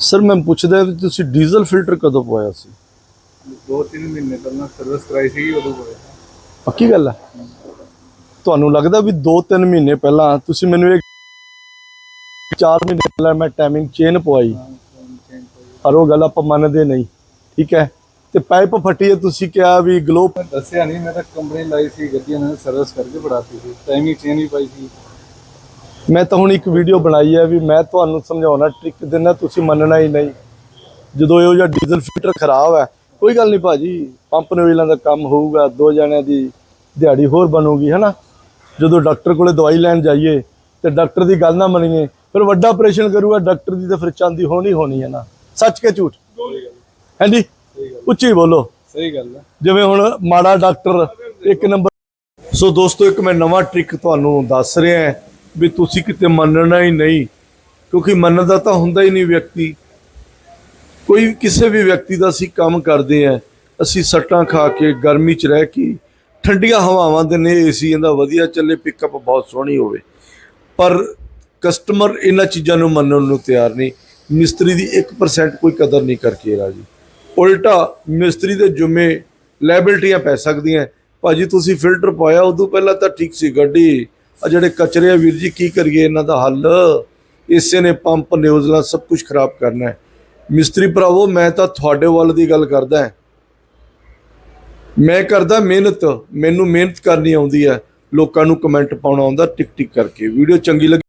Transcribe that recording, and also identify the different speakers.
Speaker 1: Sir ਮੈਂ ਪੁੱਛਦਾ ਵੀ ਤੁਸੀਂ ਡੀਜ਼ਲ ਫਿਲਟਰ ਕਦੋਂ ਪਵਾਇਆ ਸੀ?
Speaker 2: ਦੋ ਤਿੰਨ ਮਹੀਨੇ ਪਹਿਲਾਂ ਸਰਵਿਸ ਕਰਾਈ ਸੀ ਉਦੋਂ ਹੋਇਆ
Speaker 1: ਪੱਕੀ ਗੱਲ ਹੈ ਤੁਹਾਨੂੰ ਲੱਗਦਾ ਵੀ 2-3 ਮਹੀਨੇ ਪਹਿਲਾਂ ਤੁਸੀਂ ਮੈਨੂੰ ਇਹ 4 ਮਹੀਨੇ ਪਹਿਲਾਂ ਮੈਂ ਟਾਈਮਿੰਗ ਚੇਨ ਪਵਾਈ। ਪਰ ਉਹ ਗੱਲ ਆਪਾਂ ਮੰਨਦੇ ਨਹੀਂ ਠੀਕ ਹੈ? ਤੇ ਪਾਈਪ ਫਟੀ ਹੈ ਤੁਸੀਂ ਕਿਹਾ ਵੀ ਗਲੋ
Speaker 2: ਮੈਂ ਦੱਸਿਆ ਨਹੀਂ ਮੈਂ ਤਾਂ ਕੰਪਨੀ ਲਾਈ ਸੀ ਗੱਡੀ ਇਹਨਾਂ ਨੇ ਸਰਵਿਸ ਕਰਕੇ ਫੜਾਤੀ ਸੀ। ਟਾਈਮਿੰਗ ਚੇਂਜ ਵੀ ਪਾਈ ਸੀ।
Speaker 1: ਮੈਂ ਤਾਂ ਹੁਣ ਇੱਕ ਵੀਡੀਓ ਬਣਾਈ ਹੈ ਵੀ ਮੈਂ ਤੁਹਾਨੂੰ ਸਮਝਾਉਣਾ ਟ੍ਰਿਕ ਦਿੰਦਾ ਤੁਸੀਂ ਮੰਨਣਾ ਹੀ ਨਹੀਂ। ਜਦੋਂ ਇਹੋ ਜਿਹਾ ਡੀਜ਼ਲ ਫਿਲਟਰ ਖਰਾਬ ਹੈ ਕੋਈ ਗੱਲ ਨਹੀਂ ਭਾਜੀ ਪੰਪ ਨੋਇਲਾਂ ਦਾ ਕੰਮ ਹੋਊਗਾ ਦੋ ਜਣਿਆਂ ਦੀ ਦਿਹਾੜੀ ਹੋਰ ਬਣੂਗੀ ਹਨਾ? ਜਦੋਂ ਡਾਕਟਰ ਕੋਲੇ ਦਵਾਈ ਲੈਣ ਜਾਈਏ ਤੇ ਡਾਕਟਰ ਦੀ ਗੱਲ ਨਾ ਮੰਨੀਏ ਫਿਰ ਵੱਡਾ ਆਪਰੇਸ਼ਨ ਕਰੂਗਾ ਡਾਕਟਰ ਦੀ ਤਾਂ ਫਿਰ ਚਾਂਦੀ ਹੋਣੀ ਹੋਣੀ ਹੈ ਨਾ। ਸੱਚ ਕੇ ਝੂਠ? ਹਾਂਜੀ? ਉੱਚੀ ਬੋਲੋ।
Speaker 2: ਸਹੀ ਗੱਲ ਹੈ।
Speaker 1: ਜਿਵੇਂ ਹੁਣ ਮਾੜਾ ਡਾਕਟਰ ਇੱਕ ਨੰਬਰ ਸੋ ਦੋਸਤੋ ਇੱਕ ਮੈਂ ਨਵਾਂ ਟ੍ਰਿਕ ਤੁਹਾਨੂੰ ਦੱਸ ਰਿਹਾ ਹਾਂ। ਵੀ ਤੁਸੀਂ ਕਿਤੇ ਮੰਨਣਾ ਹੀ ਨਹੀਂ, ਕਿਉਂਕਿ ਮੰਨਦਾ ਤਾਂ ਹੁੰਦਾ ਹੀ ਨਹੀਂ ਵਿਅਕਤੀ। ਕੋਈ ਕਿਸੇ ਵੀ ਵਿਅਕਤੀ ਦਾ ਅਸੀਂ ਕੰਮ ਕਰਦੇ ਆ ਅਸੀਂ ਸੱਟਾਂ ਖਾ ਕੇ ਗਰਮੀ 'ਚ ਰਹਿ ਕੇ ਠੰਡੀਆਂ ਹਵਾਵਾਂ ਦੇ ਨੇ ਏਸੀ ਇਹਦਾ ਵਧੀਆ ਚੱਲੇ ਪਿਕਅਪ ਬਹੁਤ ਸੋਹਣੀ ਹੋਵੇ। ਪਰ ਕਸਟਮਰ ਇਹਨਾਂ ਚੀਜ਼ਾਂ ਨੂੰ ਮੰਨਣ ਨੂੰ ਤਿਆਰ ਨਹੀਂ। ਮਿਸਤਰੀ ਦੀ 1% ਕੋਈ ਕਦਰ ਨਹੀਂ ਕਰਕੇ ਰਾਜੀ। ਉਲਟਾ ਮਿਸਤਰੀ ਦੇ ਜੁਮੇ ਲਾਇਬਿਲਟੀਆਂ ਪੈ ਸਕਦੀਆਂ। ਭਾਜੀ ਤੁਸੀਂ ਫਿਲਟਰ ਪਾਇਆ, ਉਦੋਂ ਪਹਿਲਾਂ ਤਾਂ ਠੀਕ ਸੀ ਗੱਡੀ। ਆ ਜਿਹੜੇ ਕਚਰੇ ਆ ਵੀਰ ਜੀ, ਕੀ ਕਰੀਏ? ਇਹਨਾਂ ਦਾ ਹੱਲ? ਇਸੇ ਨੇ ਪੰਪ, ਨਿਊਜ਼ਲਾਂ ਸਭ ਕੁਝ ਖਰਾਬ ਕਰਨਾ ਹੈ। ਮਿਸਤਰੀ ਭਰਾਵੋ, ਮੈਂ ਤਾਂ ਤੁਹਾਡੇ ਵੱਲ ਦੀ ਗੱਲ ਕਰਦਾ ਹਾਂ। ਮੈਂ ਕਰਦਾ ਮਿਹਨਤ। ਮੈਨੂੰ ਮਿਹਨਤ ਕਰਨੀ ਆਉਂਦੀ ਹੈ। ਲੋਕਾਂ ਨੂੰ ਕਮੈਂਟ ਪਾਉਣਾ ਆਉਂਦਾ ਟਿਕ ਟਿਕ ਕਰਕੇ। ਵੀਡੀਓ ਚੰਗੀ ਲੱਗੀ